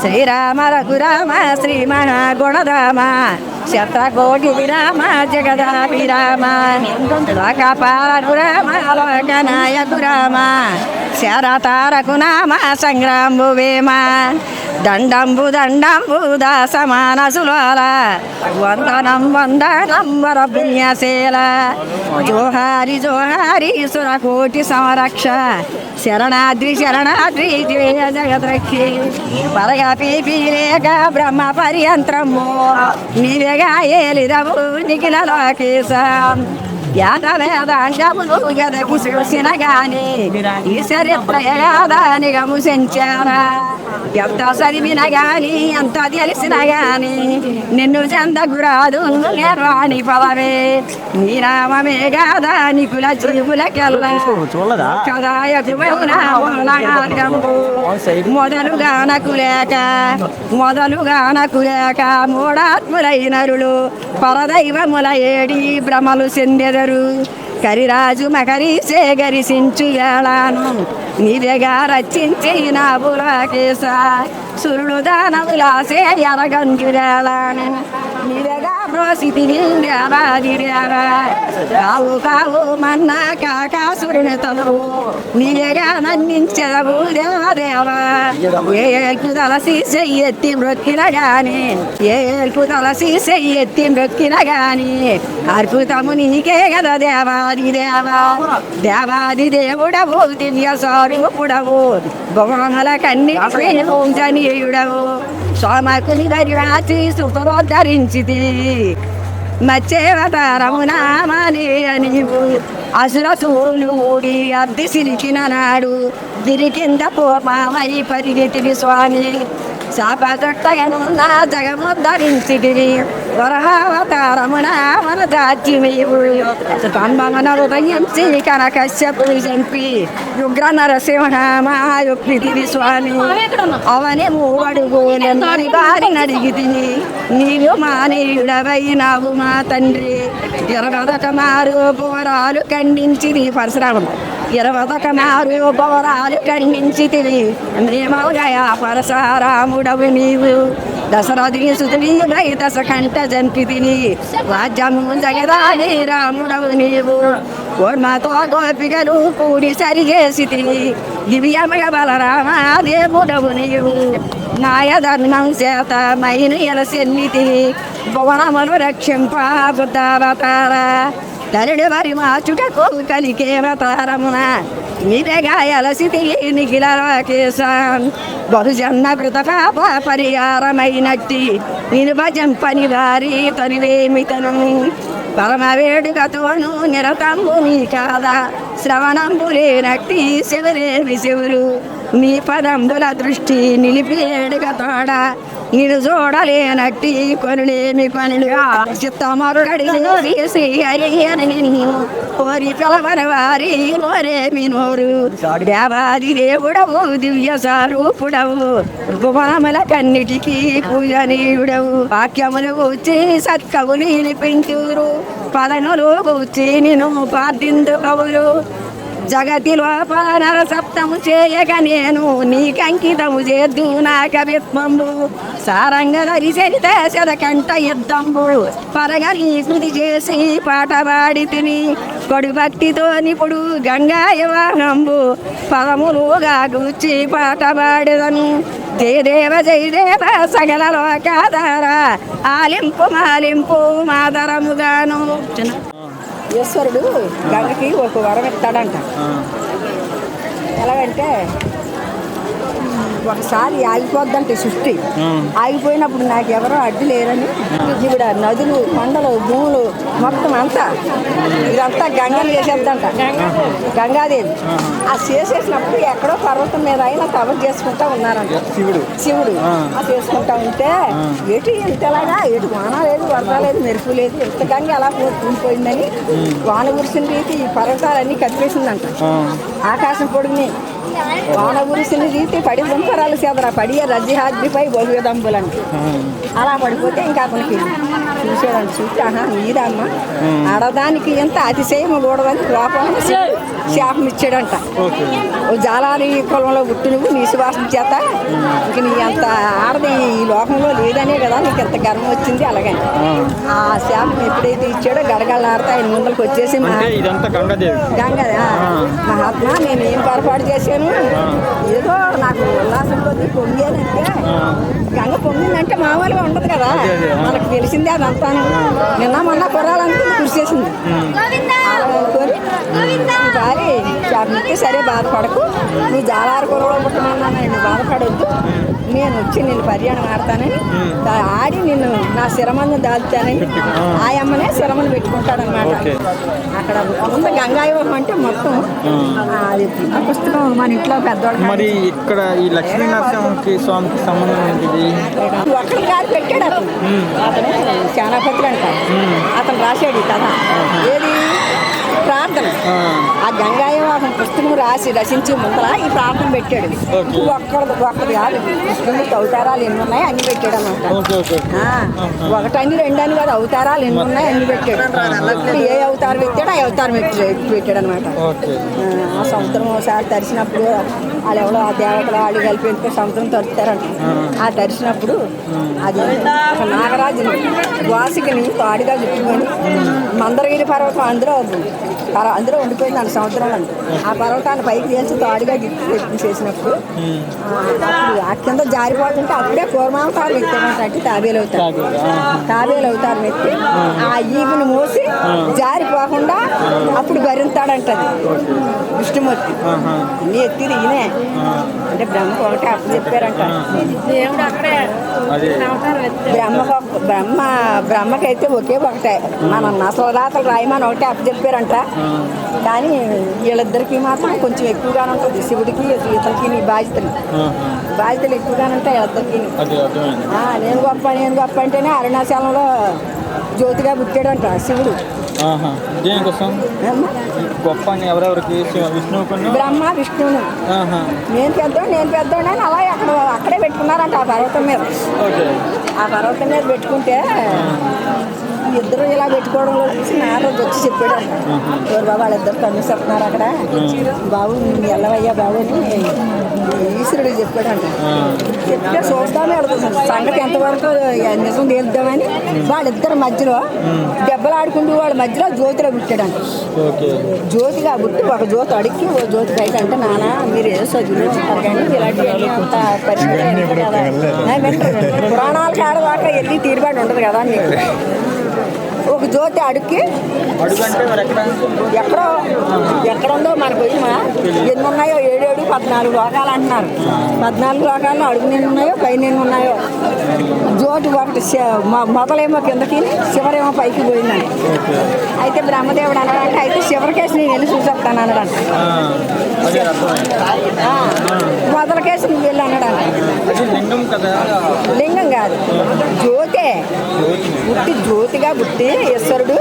శ్రీరామ రఘురామ శ్రీ మహాగుణరామ శతకోటి విరామ జగదాభిరామ లోకపాలకు రామ లోకనాయకు రామ శరతారకు నామ సంగ్రాంబు వేమ దండంబు దండంబు దాసమాన సులోల వందనం వందనం వర పుణ్యశీల జోహారి జోహారి సురకోటి సంరక్ష శరణాద్రి శరణాద్రి జయ జగద్రక్షి పరగా పీపీరేక బ్రహ్మ పర్యంత్రము నీవేగా ఏలిదవు నిఖిల లోకేశ యాద వేదాంగములు చూసిన గాని ఈ చరిత్ర యాదానిగము సెంచారా ఎంత చదివిన గాని ఎంత తెలిసిన గాని నిన్ను చెందగురాదు రాణి పవరే నీ నామమే గాదా నికుల జీవులకెల్లా చూడదా మొదలుగా నకులేక మొదలుగా నకులేక మూడాత్ములైనరులు పరదైవముల ఏడి భ్రమలు చెందెదరు కరిరాజు మకరి సేగరిసించు వేళాను. నీవెగా రచించి నా బులాకేశ సురుడు దానవులాసే ఎరగంజురేళాను నీవెగా నిండారాదిరేరా కావు కావు మన్న కాకాసురుని తనువు నీవేగా నన్నించదవు దేవదేవా ఏ ఏల్పు తలసి చెయ్యెత్తి మృక్కిన గాని ఏ ఏల్పు తలసి చెయ్యెత్తి మృక్కిన గాని అద్భుతము నీకే కదా దేవాది దేవా దేవాది దేవుడవు దివ్య స్వరూపుడవు భువనముల కన్నీ జనీయుడవు సోమకుని దరివాచి సుతలో ధరించితి మచ్చేవతారమునామని నీవు అసుర ఊడి అద్దె సిరికిన నాడు దిరికింద పోమామై పరిగెతివి స్వామి. శాపదొట్టగనున్న జగముద్ధరించితివి వరహావతారమున మన దాజ్యమేవు స్తంభమన ఉదయించి కనకశ్యపు చంపి ఉగ్ర నరసింహమాయుక్తివి స్వామి అవని మూవడుగు నెమ్మది బారి నడిగితిని నీవు మానేయుడవైనావు మా తండ్రి ఇరవదొక మారు పోరాలు ఖండించిది పరశురామం ఇరవదొక మారు పోరాలు ఖండించితివి. మేమౌగయా పరశురాముడవు నీవు. దశరథి సుతుని దశ కంట జంపితిని. రాజ్యము జగదాని రాముడవు నీవు. కోర్మతో గోపికలు కూడి సరిగేసి తిని దివ్యమయ బలరామ దేవుడవు నీవు. నాయ ధర్మం చేత మైను తిని బొవరామలు రక్షింపా బుద్ధావతార. తరుడు వరి మాచుటకు కలికే అవతారమున మీరేగా ఎలసితి నిఖిల రాకేశాన్. బహుజన్న కృత పాప పరిహారమైనట్టి. నేను భజంపని వారి తనివేమితను. పరమ వేడుకతోను నిరతంబు నీ కాదా. శ్రవణంబు లేనట్టి శివరేవి శివురు. నీ పదంబుల దృష్టి నిలిపి నేను చూడలేనట్టి కొనులేమి పనులుగా. చిత్తమరుగడి వేసి హరి అని నిన్ను. కోరి పిలవని వారి నోరేమి నోరు. దేవాది దేవుడవు దివ్య సారూపుడవు భువనముల కన్నిటికి పూజనీయుడవు వాక్యములు వచ్చి సత్కవులు నిలిపించురు పదనులు వచ్చి నేను పార్థిందు కవులు. జగతి పానర సప్తము చేయక నేను నీకంకితము చేద్దు నా కవిత్వంబు సారంగ ధరిచరిత శతకంట యుద్ధంబు పరగ నీ స్మృతి చేసి పాట పాడి తిని కొడు భక్తితో నిపుడు గంగా యవాహంబు పదములుగా కూర్చి పాట పాడేదను. జయదేవ జయదేవ సగల లోకాధార ఆలింపు మాలింపు మాదరముగాను. ఈశ్వరుడు గంగకి ఒక వరం ఇస్తాడంట. ఎలాగంటే ఒకసారి ఆగిపోద్దంటే సృష్టి. ఆగిపోయినప్పుడు నాకు ఎవరో అడ్డు లేరని ఈవిడ నదులు కొండలు భూములు మొత్తం అంతా ఇదంతా గంగలు చేసేద్దంట గంగాదేవి. ఆ చేసేసినప్పుడు ఎక్కడో పర్వతం మీద అయినా తపస్సు చేసుకుంటా ఉన్నారంట. శివుడు. శివుడు. ఆ. చేసుకుంటా ఉంటే ఎటు ఇంతలాగా ఎటు వాన లేదు వరద లేదు మెరుపు లేదు ఇంత గంగ ఎలా కూలిపోయిందని వాన కురిసిన రీతి ఈ పర్వతాలన్నీ కప్పేసిందంట ఆకాశం పొడిని వాన గురిసిన రీతి పడి దుంపరాలు చెదర పడి రజ్జి హాద్రిపై బహుదంబులని అలా పడిపోతే ఇంకా అతనికి చూసాడండి చూస్తే ఆహా నీరమ్మ ఆడదానికి ఎంత అతిశయం కూడదని లోపల శాపం ఇచ్చాడంట. జాలారి కులంలో పుట్టి నువ్వు నీ సువాసన చేత ఇంక నీ అంత ఆడది ఈ లోకంలో లేదనే కదా నీకు ఎంత గర్వం వచ్చింది అలాగని ఆ శాపం ఎప్పుడైతే ఇచ్చాడో గడగడలాడితే ఆయన ముందరికి వచ్చేసి గంగాదేవి. గంగ మహాత్మా నేను ఏం పొరపాటు చేశాను? ఏదో నాకు ఉల్లాసం కొద్ది పొంగేదంటే గంగ పొంగిందంటే మామూలుగా ఉండదు కదా. మనకు తెలిసిందే అదంతా నిన్న మొన్న కుర్రాలనుకుని కృషి చేసింది. అలా అనుకొని భారీ శాపమిస్తే సరే బాధపడకు. నువ్వు జాలారు కుర్రలో పుట్టమన్నా నేను బాధపడొద్దు. నేను వచ్చి నేను పర్యాణం ఆడతానని. ఆడి నిన్ను నా శిరమను దాల్తానని ఆ అమ్మనే శిరమను పెట్టుకుంటాడనమాట. అక్కడ ముందు గంగాయువం అంటే మొత్తం ఆ, అది ఆ పుస్తకం మన ఇంట్లో పెద్దవాళ్ళు మరి ఇక్కడ ఈ లక్ష్మీ నరసింహకి స్వామికి సంబంధం ఏంటిది? ఒక్కడి కాదు పెట్టాడు అతను. అతను శానాపతులు అంట. అతను రాశాడు కథ. ఏది? ప్రార్థన. ఆ, గంగాయవాహం పుస్తకం రాసి రచించి ముందర ఈ ప్రార్థన పెట్టాడు. ఒక్కడు ఒక్కడు కాదు. కృష్ణుడికి అవతారాలు ఎన్ని ఉన్నాయి అన్ని పెట్టాడు ఆ, ఒకటని రెండని కాదు అవతారాలు ఎన్ని ఉన్నాయి అన్ని పెట్టాడు. ఏ అవతారం పెట్టాడు ఆ అవతారం పెట్టి పెట్టాడు అనమాట ఆ సముద్రం ఒకసారి తరిచినప్పుడు వాళ్ళు ఎవరో ఆ దేవతలు వాళ్ళు కలిపి వెళ్తే సముద్రం తరుస్తారంట ఆ. తరిచినప్పుడు అది ఒక నాగరాజుని వాసికని తాడిగా చుట్టుకొని మందరగిరి పర్వతం అందులో అందులో ఉండిపోయింది అంట సముద్రంలో ఆ పర్వతాన్ని పైకి తీసి తాడిగా గిట్టి చేసినప్పుడు ఆ, అప్పుడు కింద జారిపోతుంటే అప్పుడే కూర్మాంసాలు ఎత్తామంట అంటే తాబేలు అవుతారు తాబేలు, అవుతారు ఎత్తి ఆ ఈపుని మోసి జారిపోకుండా అప్పుడు భరింతాడంటది. విష్ణుమూర్తి. అన్ని ఎత్తిది ఈయనే. అంటే బ్రహ్మకు ఒకటే అప్పు చెప్పారంట. దేవుడు అక్కడే ఒక- బ్రహ్మ బ్రహ్మకైతే ఒకే ఒకటే. మన నసల రాతలు రాయమని ఒకటే అప్పు చెప్పారంట. కానీ వీళ్ళిద్దరికి మాత్రం కొంచెం ఎక్కువగానే ఉంటుంది. శివుడికి ఇతనికి నీ బాధ్యతలు. బాధ్యతలు ఎక్కువగానే ఉంటాయి వీళ్ళిద్దరికి. అదే అర్థమైంది. ఆ, నేను గొప్ప నేను గొప్ప అంటేనే అరుణాచలంలో జ్యోతిగా పుట్టాడంట శివుడు. దేనికోసం? గొప్ప అని ఎవరెవరికి? విష్ణువుకును బ్రహ్మ విష్ణువును. నేను పెద్దోడు నేను పెద్దోడు అని అలా అక్కడ అక్కడే పెట్టుకున్నారంట ఆ పర్వతం మీద. ఆ పర్వతం మీద పెట్టుకుంటే ఇద్దరు ఇలా పెట్టుకోవడంలో చూసి నారదు వచ్చి చెప్పాడు ఎవరు బాబు వాళ్ళిద్దరు కన్నుసేస్తున్నారు అక్కడ. బాబు ఎల్లవయ్యా బాబు అని ఈశ్వరుడు చెప్పాడంట. చెప్తే చూద్దామే వెళ్తుంది సంగతి ఎంతవరకు నిజం తేలుద్దామని వాళ్ళిద్దరి మధ్యలో దెబ్బలు ఆడుకుంటూ వాళ్ళ మధ్యలో జ్యోతిలో పుట్టాడంట. జ్యోతిగా పుట్టి ఒక జ్యోతి అడిగి ఓ జ్యోతి పైకి అంటే నాన్న మీరు ఏదో చదువులు ఉంటారు కానీ ఇలాంటి అంత పరిస్థితి పురాణాలు కాడదాకా వెళ్ళి తీరుబాటు ఉండదు కదా మీకు ఒక జ్యోతి అడుక్కి ఎక్కడ ఎక్కడో? ఎక్కడ ఉందో మనకు పోయిమా ఎన్ని ఉన్నాయో? ఏడేడు పద్నాలుగు లోకాలు అంటున్నారు. పద్నాలుగు లోకాల్లో అడుగు నేను ఉన్నాయో పైన ఎన్ని ఉన్నాయో? జ్యోతి ఒకటి మొదలేమో కిందకి చివరేమో పైకి పోయిందని. అయితే బ్రహ్మదేవుడు అన్నాడంటే అయితే చివరికేసి నేను వెళ్ళి చూసేస్తాను ఆ, మొదలకేసి నువ్వు వెళ్ళి కదా? లింగం కాదు. జ్యోతే. బుట్టి జ్యోతిగా బుట్టి ఈశ్వరుడు.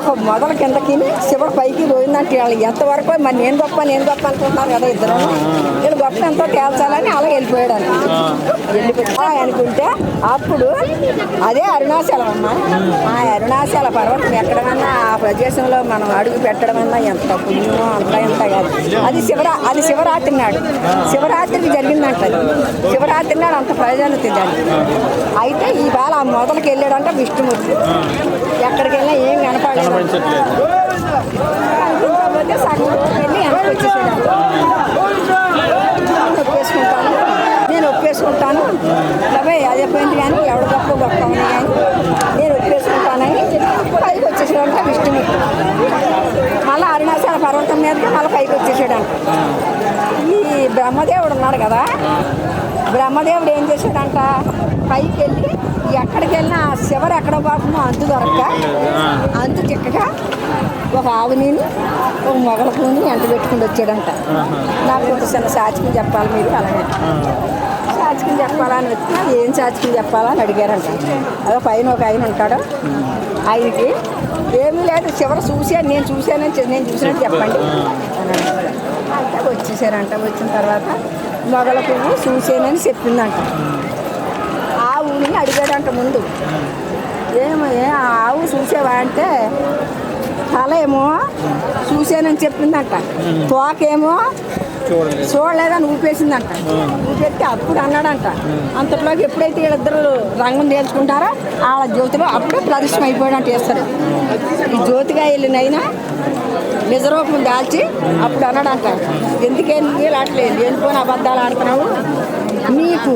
ఒక మొదల కిందకి శివుడు పైకి పోయిందంటే వాళ్ళు ఎంతవరకు మరి నేను గొప్ప నేను గొప్ప అనుకుంటున్నారు కదా ఇద్దరు? వీళ్ళు గొప్ప ఎంతో తేల్చాలని అలా వెళ్ళిపోయాడు అని వెళ్ళిపోయి అనుకుంటే అప్పుడు అదే అరుణాచలం అమ్మ. ఆ అరుణాచల పర్వతం ఎక్కడమన్నా ఆ ప్రదేశంలో మనం అడుగు పెట్టడమన్నా ఎంత పుణ్యమో అంత ఎంత కాదు. అది శివరా అది శివరాత్రి నాడు. శివరాత్రికి జరిగిందంట శివరాత్రి నాడు అంత ప్రయోజనం తిందండి అయితే ఈ బాల ఆ మొదలకి వెళ్ళాడంట విష్ణుమూర్తి ఎక్కడికి వెళ్ళినా ఏం కనపడలేదు. కనిపించకపోతే సగం వెళ్ళి వెనక్కి నేను ఒప్పేసుకుంటాను. నేను ఒప్పేసుకుంటాను. అదే పోయింది కానీ ఎవడ గొప్ప గొప్ప ఉంది కానీ నేను ఒప్పేసుకుంటానని పైకి వచ్చేసాడంట విష్ణుమూర్తి అరుణాచల మీదకి మళ్ళీ పైకి వచ్చేసాడంట. ఈ బ్రహ్మదేవుడు ఉన్నాడు కదా బ్రహ్మదేవుడు ఏం చేశాడంట? పైకి వెళ్ళి ఎక్కడికి వెళ్ళినా ఆ శివరు ఎక్కడ పోకుండా అంతు దొరక్క అంతు చిక్కగా ఒక ఆవునీని ఒక మొగల పూని ఎంట పెట్టుకుని వచ్చాడంట. నాకు కొంత చిన్న సాచికం చెప్పాలి మీరు అలాగే. సాచికం చెప్పాలని వచ్చినా ఏం సాచికం చెప్పాలని అడిగారంట. అదో పైన ఒక ఆయన ఉంటాడు ఆయనకి ఏమీ లేదు చివరి చూశాను నేను చూశానని నేను చూసినట్టు చెప్పండి. అంటే వచ్చేసారంట వచ్చిన తర్వాత మొగల పువ్వు చూసేనని చెప్పిందంట. ఆ ఊరిని అడిగాడంట ముందు. ఏమో ఏ ఆ ఆవు చూసావా అంటే తల ఏమో చూసానని చెప్పిందంట. తోకేమో చూడలేదని ఊపేసిందంట. ఊపెట్టి అప్పుడు అన్నాడంట. అంతట్లోకి ఎప్పుడైతే వీళ్ళిద్దరు రంగం తేల్చుకుంటారో వాళ్ళ జ్యోతిలో అప్పుడే ప్రదర్శన అయిపోయాడంట వేస్తారు ఈ జ్యోతిగా వెళ్ళినైనా నిజరూపం దాల్చి అప్పుడు అన్నాడంట. ఎందుకేం నీళ్ళు ఆటలేదు వెళ్ళిపోయిన అబద్ధాలు ఆడుతున్నావు? నీకు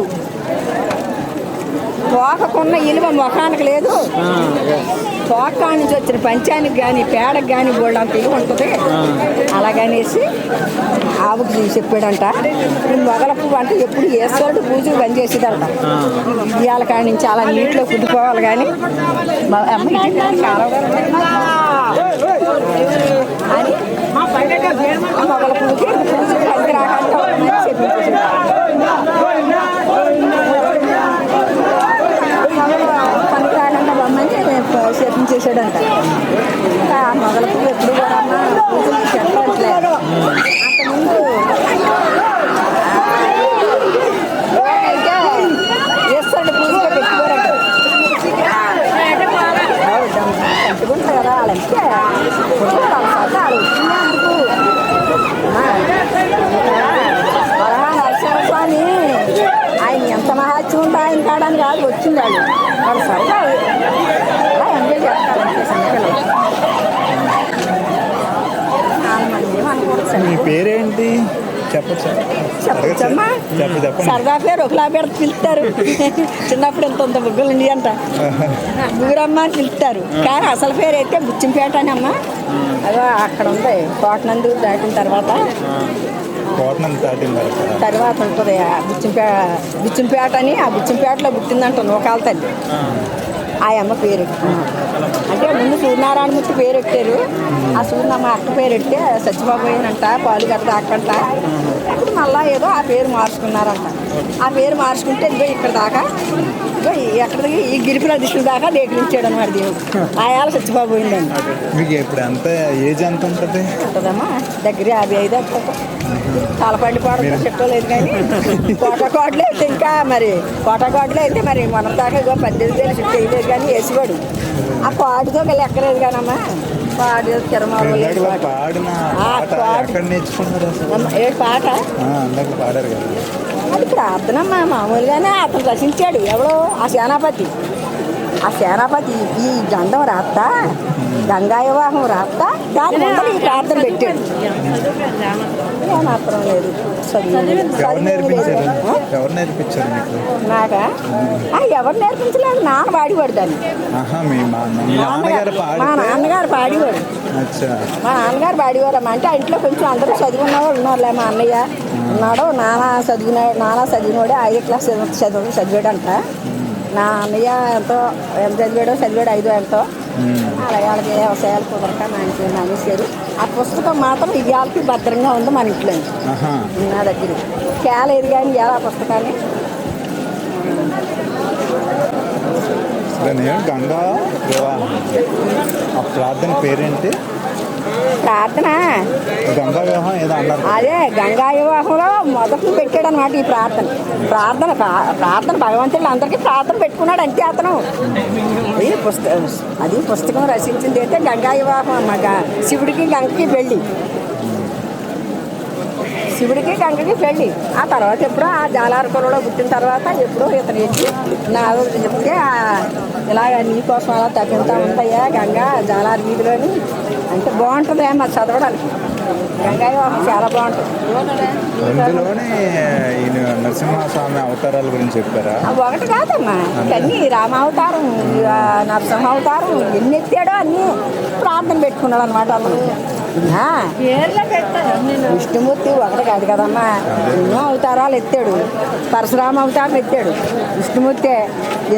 తోకకున్న ఇలువ ముఖానికి లేదు? తోక నుంచి వచ్చిన పంచానికి కానీ పేడకు కానీ బోల్డ్ అంత ఇలువ ఉంటుంది. అలాగనేసి ఆవుకు చెప్పాడంట మొగల పువ్వు అంటే ఎప్పుడు ఈశ్వరుడు పూజలు బంద్ చేసేదంట. ఇవాళ కాడి నుంచి అలా నీటిలో కుట్టుకోవాలి కానీ అమ్మ అని ఆ మొగల పువ్వుకి పూజలు పనికి రాకుండా ఉండమని చెప్పించేసాడు. పనికి రాకుండా బొమ్మని చేపించేసాడంట చేశాడంట ఆ మొగల పువ్వు ఎప్పుడు కూడా అమ్మ పూజలు చెప్పట్లేదు అంతకుముందు అయితే వేస్తాడు పూజలో పెట్టుకోరంట పెట్టుకుంటారు కదా వాళ్ళంటే వాళ్ళ సరదాలు వచ్చినందుకు నరసింహస్వామి ఆయన ఎంత మహాత్యం ఉంటే ఆయన కాడని కాదు వచ్చింది వాళ్ళు వాళ్ళ సరదా అలా ఎంజాయ్ చేస్తారు అంతే సంఖ్యలో మనం ఏమనుకోవచ్చు మీ పేరేంటి? చెప్పచ్చా చెప్పచ్చమ్మా సరదా పేరు ఒకలా పెడితే పిలుస్తారు. చిన్నప్పుడు ఎంత ఉందో ముగ్గులు ఉండి అంట ముగ్గురమ్మ అని పిలుస్తారు కానీ అసలు పేరు అయితే బుచ్చింపేట అని అమ్మ. అదో అక్కడ ఉంది. కోటనందు దాటిన తర్వాత. కోటనం దాటిన తర్వాత. తర్వాత ఉంటుంది. ఆ బుచ్చింపే బుచ్చింపేట అని ఆ బుచ్చింపేటలో పుట్టిందంట నూకాల తల్లి. ఆ. అమ్మ పేరు. అంటే ముందు సూర్యనారాయణమూర్తి పేరు పెట్టారు ఆ సూర్యనమ్మ అక్క పేరు పెడితే సత్యబాబోయేనంట పాలు గట్ట అక్కంట ఇప్పుడు మళ్ళా ఏదో ఆ పేరు మార్చుకున్నారంట. ఆ పేరు మార్చుకుంటే ఇదిగో ఇక్కడ దాకా ఇదిగో ఎక్కడికి ఈ గిరి ప్రదర్శన దాకా లేఖించాడు అనమాట దేవుడు. ఆయాల సత్యబాబోయిందండి మీకు ఇప్పుడు ఎంత ఏజ్ ఎంత ఉంటుంది? ఉంటుందమ్మా దగ్గర యాభై ఐదు తలపండి పాడతో చెట్టుకోలేదు కానీ కోటకోటలు అయితే ఇంకా మరి కోటకోటలు అయితే మరి మనం దాకా ఇగో పద్దెనిమిది వేలు చుట్టూ వేయలేదు కానీ వేసివాడు. ఆ పాడుతో ఎక్కలేదు కానమ్మా పాడు తిరమాలు ఆ, పాట పాడారు కదా. అది ప్రార్థనమ్మా మామూలుగానే అతను రచించాడు ఎవడో ఆ సేనాపతి. ఆ సేనాపతి ఈ గంధం రాస్తా? గంగా వివాహం రాస్తా. దాని ముందర ఈ ప్రార్థన పెట్టాడు ఏ మాత్రం లేదు. చదువు. ఎవరు నేర్పించారు? నాకా? ఎవరు నేర్పించలేదు? నాన్న పాడివాడు దాన్ని మీ నాన్నగారు మా పాడితే? నాన్నగారు పాడివాడు అచ్చా. మా నాన్నగారు పాడివారమ్మ అంటే ఆ ఇంట్లో కొంచెం అందరూ చదువుకున్నవాడు ఉన్నారులే మా అన్నయ్య. ఉన్నాడు నాన్న చదివిన నాన్న చదివినోడే ఐదో క్లాస్ చదువు చదువు చదివాడంట నా అన్నయ్య ఎంతో ఎంత చదివాడో చదివాడు ఐదో ఎంతో. అలాగే వాళ్ళకి వ్యవసాయాలు కుదరక నాయనకి మానేశారు ఆ పుస్తకం మాత్రం ఇవాళకి భద్రంగా ఉంది మన ఇంట్లో నా దగ్గర కేలేదు కానీ ఇవాళ ఆ పుస్తకాన్ని గంగా ఆ ప్రార్థన పేరేంటి? ప్రార్థన. అదే గంగా వివాహంలో మొదటి పెట్టాడు అనమాట ఈ ప్రార్థన. ప్రార్థన ప్రా- ప్రార్థన భగవంతుడు అందరికీ ప్రార్థన పెట్టుకున్నాడు అంతే అతను. అది పుస్తకం అది పుస్తకం రచించింది అయితే గంగా వివాహం అమ్మ శివుడికి గంగకి పెళ్ళి. శివుడికి గంగకి పెళ్ళి. ఆ తర్వాత ఎప్పుడో ఆ జాలారకులలో పుట్టిన తర్వాత ఎప్పుడో ఇతను ఎక్కి నా చెప్తే ఇలాగ నీ కోసం అలా తగ్గుతా ఉంటాయా గంగా జాలార్ వీధిలోని? అంటే బాగుంటుంది మరి చదవడానికి. చాలా బాగుంటుంది. అందులోనే ఈయన నరసింహస్వామి అవతారాల గురించి చెప్పారా? ఒకటి కాదమ్మా. ఇవన్నీ రామావతారం ఆ నరసింహ అవతారం ఎన్ని ఎత్తాడో అన్ని ప్రార్థన పెట్టుకున్నాడు అనమాట అతను విష్ణుమూర్తి ఒకటి కాదు కదమ్మా. ఎన్నో అవతారాలు ఎత్తాడు. పరశురామ అవతారం ఎత్తాడు. విష్ణుమూర్తి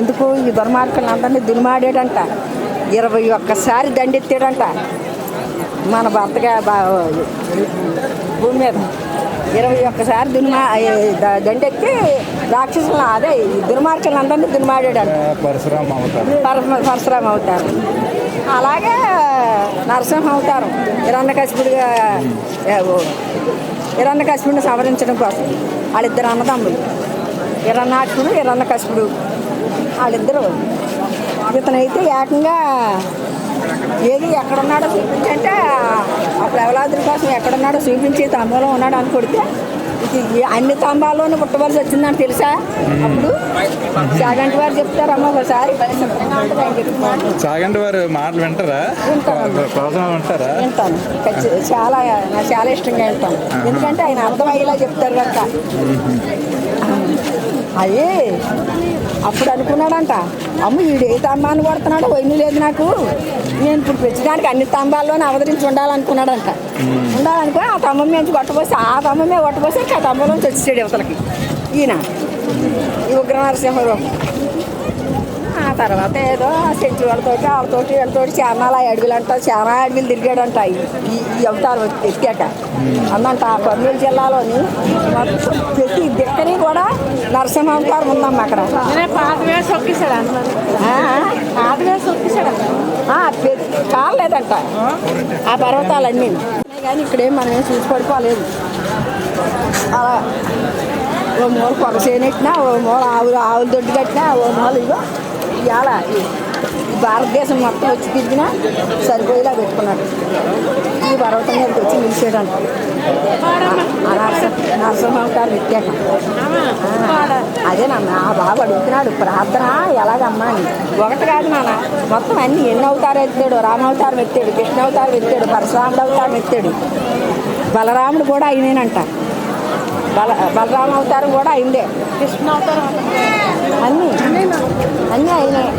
ఎందుకు ఈ దుర్మార్గులను అందరినీ దుర్మాడాడంట ఇరవై ఒక్కసారి దండెత్తాడంట. మన భర్తగా భూమి మీద ఇరవై ఒక్కసారి దుర్మా ద- దండెత్తి రాక్షసులను అదే ఈ దుర్మార్గులను అందరినీ దుర్మాడాడంట పరశురామ అవతారం. పరశురామ అవతారం. అలాగే నరసింహ అవతారం. హిరణ్యకశిపుడిగా ఏ, ఓ, హిరణ్య కశిపుడిని సవరించడం కోసం వాళ్ళిద్దరు అన్నదమ్ములు. హిరణ్యాక్షుడు హిరణ్య కశిపుడు. వాళ్ళిద్దరు ఇతనైతే ఏకంగా ఏది ఎక్కడున్నాడో చూపించంటే ఆ ప్రహ్లాదుల కోసం ఎక్కడున్నాడో చూపించి తంబంలో ఉన్నాడు అని కొడితే ఇది అన్ని తంబాల్లోనూ పుట్టవలసి వచ్చిందని తెలుసా? అప్పుడు చాగంటి వారు చెప్తారమ్మ ఒకసారి సాగంటి వారు మాటలు వింటారా? వింటారా? వింటాను. చాలా నాకు చాలా ఇష్టంగా వింటాను. ఎందుకంటే ఆయన అర్థమయ్యేలా చెప్తారు కనుక. అయ్యి అప్పుడు అనుకున్నాడంట అమ్మ వీడు ఏ తంబాన్ని కొడుతున్నాడో వైను లేదు నాకు. నేను ఇప్పుడు ప్రతిదానికి అన్ని తంబాల్లోనే అవతరించి ఉండాలనుకున్నాడంట. ఉండాలనుకుని ఆ తమ్మం నుంచి కొట్టపోసి ఆ తమ్మమే కొట్టపోసి ఇంకా ఆ తమ్మంలోంచి వచ్చేసాడు యువతలకి ఈయన. ఈ ఉగ్ర నరసింహరావు ఆ తర్వాత ఏదో సెంచు వాళ్ళతోటి వాళ్ళతోటి వీళ్ళతోటి చాలా అడవిలు అంట చాలా అడవిలు తిరిగాడంట ఈ ఈ అవతారం ఎక్కాక అందంట ఆ కర్నూలు జిల్లాలోని ప్రతి దిక్కని కూడా నరసింహ అవతారం ఉందమ్మా అక్కడ. కాలేదంట ఆ పర్వతాలన్నీ. కానీ ఇక్కడేం మనం ఏం చూసి పడుకోలేదు. అలా ఓ మూల పొగ చేయనెట్టినా ఓ మూల ఆవులు ఆవులు దొడ్డు కట్టినా ఓ మూల ఇగో ఇవాళ భారతదేశం మొత్తం వచ్చి తిరిగినా సరిపోయేలా పెట్టుకున్నాడు. ఈ పర్వతం మీదకి వచ్చి నిలిచాడంట ఆ నరసింహ నరసింహావతారం ఎక్కాక అదేనమ్మా ఆ బాబు అడుగుతున్నాడు ప్రార్థన ఎలాగమ్మా అని. ఒకటి కాదు నాన్న మొత్తం అన్ని ఎన్ని అవతారం ఎత్తాడు రామావతారం ఎత్తాడు కృష్ణ అవతారం ఎత్తాడు పరశురాముడు అవతారం ఎత్తాడు. బలరాముడు కూడా అయినేనంట బల బలరామ అవతారం కూడా అయిందే. కృష్ణ అవతారం. అన్నీ. అన్నీ అయినాయి.